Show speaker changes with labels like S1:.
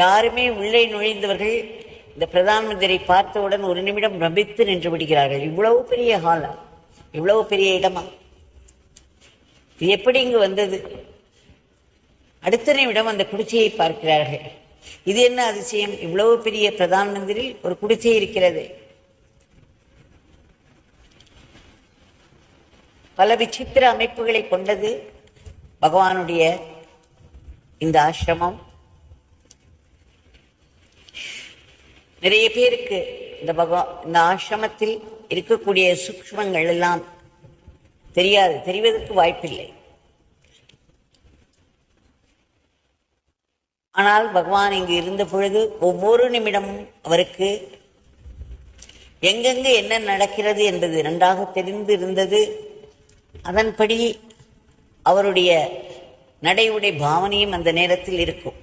S1: யாருமே உள்ளே நுழைந்தவர்கள் இந்த பிரதான் மந்திரி பார்த்தவுடன் ஒரு நிமிடம் பிரமித்து நின்று விடுகிறார்கள். இவ்வளவு பெரிய ஹாலா இவ்வளவு பெரிய இடமா? இது எப்படி இங்கு வந்தது? அடுத்த நிமிடம் அந்த குடிசையை பார்க்கிறார்கள். இது என்ன அதிசயம்? இவ்வளவு பெரிய பிரதான் மந்திரில் ஒரு குடிசை இருக்கிறது. பல விசித்திர அமைப்புகளை கொண்டது பகவானுடைய இந்த ஆசிரமம். நிறைய பேருக்கு இந்த பகவா இந்த ஆசிரமத்தில் இருக்கக்கூடிய சூக்ஷ்மங்கள் எல்லாம் தெரியாது தெரிவதற்கு வாய்ப்பில்லை. ஆனால் பகவான் இங்கு இருந்த பொழுது ஒவ்வொரு நிமிடமும் அவருக்கு எங்கெங்கு என்ன நடக்கிறது என்பது நன்றாக தெரிந்து இருந்தது அதன்படி அவருடைய நடை உடை பாவனையும் அந்த நேரத்தில் இருக்கும்.